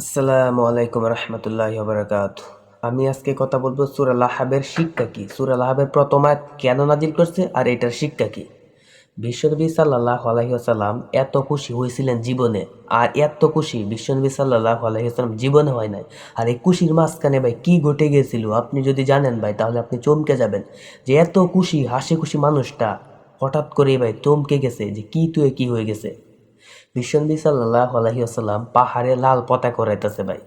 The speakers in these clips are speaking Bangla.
আসসালামু আলাইকুম রহমতুল্লাহ বারাকাত। আমি আজকে কথা বলব সুরা লাহাবের শিক্ষা কি? সুরা লাহাবের প্রথম আয়াত কেন নাজিল করছে আর এটার শিক্ষা কি? বিশ্বনবী সাল্লাহ আলহিহাসাল্লাম এত খুশি হয়েছিলেন জীবনে আর এত খুশি বিশ্বনবী সাল্লাহ আলহিহাসাল্লাম জীবনে হয় নাই। আর এই খুশির মাঝখানে ভাই কি ঘটে গিয়েছিল আপনি যদি জানেন ভাই তাহলে আপনি চমকে যাবেন। যে এত খুশি, হাসি খুশি মানুষটা হঠাৎ করে ভাই চমকে গেছে যে কি তুই কি হয়ে গেছে? বিশ্বনবী সাল্লাহ আলহিহাসাল্লাম পাহাড়ে লাল পতাকা করাইতেছে ভাই।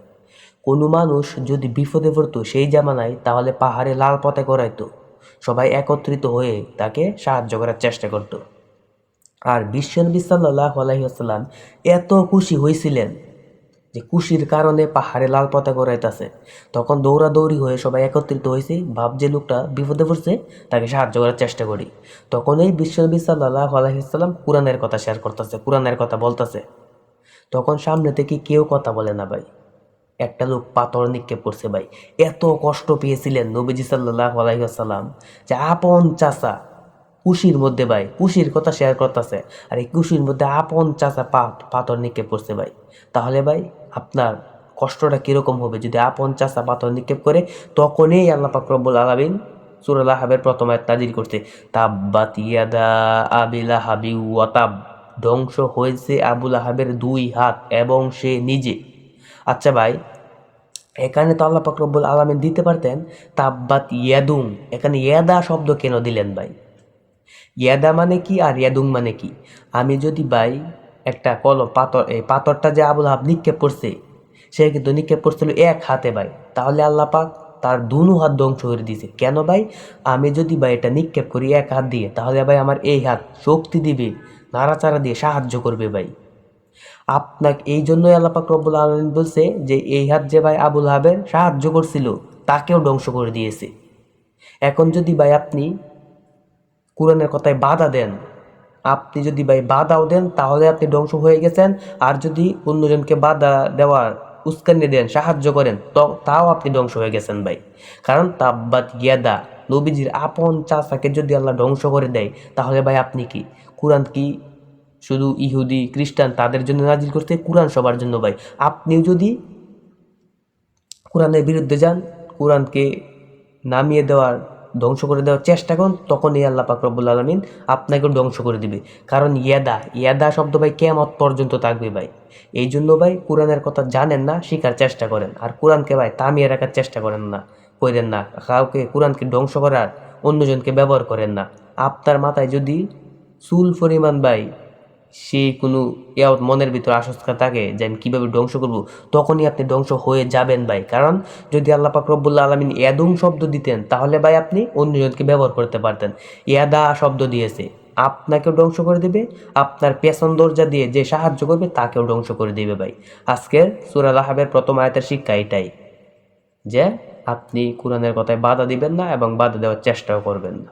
কোনো মানুষ যদি বিপদে পড়তো সেই জামানায়, তাহলে পাহাড়ে লাল পতাকা করাইতো সবাই একত্রিত হয়ে তাকে সাহায্য করার চেষ্টা করত। আর বিশ্বনবী সাল্লাহ আলহি আসাল্লাম এত খুশি হয়েছিলেন যে কুশির কারণে পাহাড়ে লাল পতাকা করাইতেছে তখন দৌড়াদৌড়ি হয়ে সবাই একত্রিত হয়েছে ভাব যে লোকটা বিপদে পড়ছে, তাকে সাহায্য করার চেষ্টা করি। তখন এই বিশ্বনবী সাল্লাহ আলহিসাল্লাম কোরআনের কথা শেয়ার করতেছে, কোরআনের কথা বলতেছে। তখন সামনে থেকে কেউ কথা বলে না ভাই। একটা লোক পাথর নিক্ষেপ করছে ভাই। এত কষ্ট পেয়েছিলেন নবীজি সাল্লাহ আলাইসাল্লাম যে আপন চাচা কুশির মধ্যে ভাই, কুশির কথা শেয়ার করতেছে। আর এই কুশির মধ্যে আপন চাচা পাথর নিক্ষেপ করছে ভাই। তাহলে ভাই, আপনার কষ্টটা কীরকম হবে? যদি আপন চাচা পাথর নিক্ষেপ করে, তখনই আল্লাহ পাকরবুল আলমিন সুরুল্লাহ হাবের প্রথম আয়াত নাজির করছে। তাব্বাত ইয়াদা আবিলা হাবি ওয়াতাব ধ্বংস হয়েছে আবুল আহাবের দুই হাত এবং সে নিজে। আচ্ছা ভাই, এখানে তো আল্লাহ পাকরবুল আলমিন দিতে পারতেন, তাব্বাত ইয়াদুং এখানে ইয়াদা শব্দ কেন দিলেন ভাই? ইয়াদা মানে কি আর ইয়াদুং মানে কি? আমি যদি ভাই একটা কল পাথর, এই পাথরটা যে আবুল হাব নিক্ষেপ করছে, সে কিন্তু নিক্ষেপ করছিল এক হাতে ভাই। তাহলে আল্লাহ পাক তার দুনু হাত ধ্বংস করে দিছে কেন ভাই? আমি যদি ভাই এটা নিক্ষেপ করি এক হাত দিয়ে, তাহলে ভাই আমার এই হাত শক্তি দিবে, নাড়াচাড়া দিয়ে সাহায্য করবে ভাই। আপনাকে এই জন্যই আল্লাপাক রব্বুল আলমিন বলছে যে, এই হাত যে ভাই আবুল হাবের সাহায্য করছিল, তাকেও ধ্বংস করে দিয়েছে। এখন যদি ভাই আপনি কোরআনের কথায় বাধা দেন। আপনি যদি ভাই বাধাও দেন, তাহলে আপনি ধ্বংস হয়ে গেছেন। আর যদি অন্যজনকে বাধা দেওয়ার উস্কানি দেন, সাহায্য করেন তাও আপনি ধ্বংস হয়ে গেছেন ভাই। কারণ তাব্বাত ইয়াদা নবীজির আপন চাচাকে যদি আল্লাহ ধ্বংস করে দেয়, তাহলে ভাই আপনি কি? কোরআন কি শুধু ইহুদি, খ্রিস্টান, তাদের জন্য নাজিল করতে কোরআন সবার জন্য ভাই। আপনিও যদি কোরআনের বিরুদ্ধে যান, কোরআনকে নামিয়ে দেওয়ার ধ্বংস করে দেওয়ার চেষ্টা করুন, তখনই আল্লাহ পাক রব্বুল আলমিন আপনাকে ধ্বংস করে দিবে। কারণ ইয়াদা ইয়াদা শব্দ ভাই কেমত পর্যন্ত থাকবে ভাই। এই জন্য ভাই কোরআনের কথা জানেন না, শেখার চেষ্টা করেন। আর কোরআনকে ভাই থামিয়ে রাখার চেষ্টা করেন না করেন না, কাউকে কোরআনকে ধ্বংস করার, অন্যজনকে ব্যবহার করেন না। আপনার মাথায় যদি চুল পরিমাণ ভাই সে কোনো ইয়া মনের ভিতরে আশঙ্কা থাকে যে আমি কীভাবে ধ্বংস করব? তখনই আপনি ধ্বংস হয়ে যাবেন ভাই। কারণ যদি আল্লাহ পাক রব্বুল্লা আলমিন ইয়াদুম শব্দ দিতেন, তাহলে ভাই আপনি অন্যজনকে ব্যবহার করতে পারতেন। ইয়াদা শব্দ দিয়েছে, আপনাকেও ধ্বংস করে দেবে, আপনার পেছন দরজা দিয়ে যে সাহায্য করবে, তাকেও ধ্বংস করে দেবে ভাই। আজকের সুরাল আহাবের প্রথম আয়তের শিক্ষা এটাই, যে আপনি কোরআনের কথায় বাধা দিবেন না এবং বাধা দেওয়ার চেষ্টাও করবেন না।